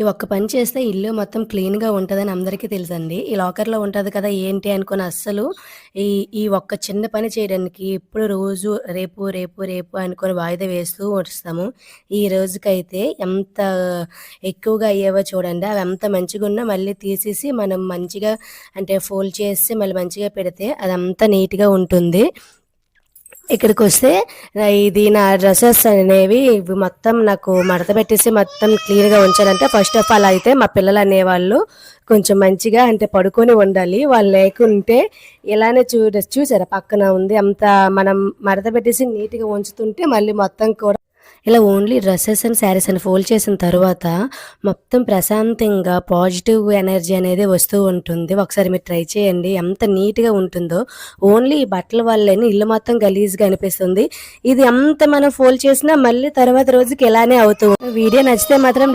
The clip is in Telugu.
ఈ ఒక్క పని చేస్తే ఇల్లు మొత్తం క్లీన్‌గా ఉంటుందని అందరికీ తెలుసండి. ఈ లాకర్‌లో ఉంటుంది కదా! ఏంటి అనుకుని అస్సలు ఈ ఈ ఒక్క చిన్న పని చేయడానికి ఎప్పుడు రోజు రేపు, రేపు, రేపు అనుకుని వాయిదా వేస్తూ వస్తాము. ఈ రోజుకైతే ఎంత ఎక్కువగా అయ్యేవో చూడండి. అవి ఎంత మంచిగా ఉన్నా మళ్ళీ తీసేసి మనం మంచిగా అంటే ఫోల్డ్ చేసి మళ్ళీ మంచిగా పెడితే అదంతా నీట్‌గా ఉంటుంది. ఇక్కడికి వస్తే ఇది నా డ్రెస్సెస్ అనేవి ఇవి మొత్తం నాకు మడత పెట్టేసి మొత్తం క్లీన్‌గా ఉంచాలంటే ఫస్ట్ ఆఫ్ ఆల్ అయితే మా పిల్లలు అనేవాళ్ళు కొంచెం మంచిగా అంటే పడుకొని ఉండాలి. వాళ్ళు లేకుంటే ఇలానే చూ చూసారా పక్కన ఉంది. అంత మనం మడత పెట్టేసి నీట్‌గా ఉంచుతుంటే మళ్ళీ మొత్తం కూడా ఇలా ఓన్లీ డ్రెస్సెస్ అండ్ శారీస్ అని ఫోల్డ్ చేసిన తర్వాత మొత్తం ప్రశాంతంగా పాజిటివ్ ఎనర్జీ అనేది వస్తూ ఉంటుంది. ఒకసారి మీరు ట్రై చేయండి. ఎంత నీట్‌గా ఉంటుందో. ఓన్లీ ఈ బట్టల వల్లనే ఇల్లు మొత్తం గలీజ్‌గా అనిపిస్తుంది. ఇది ఎంత మనం ఫోల్డ్ చేసినా మళ్ళీ తర్వాత రోజుకి ఇలానే అవుతూ వీడియో నచ్చితే మాత్రం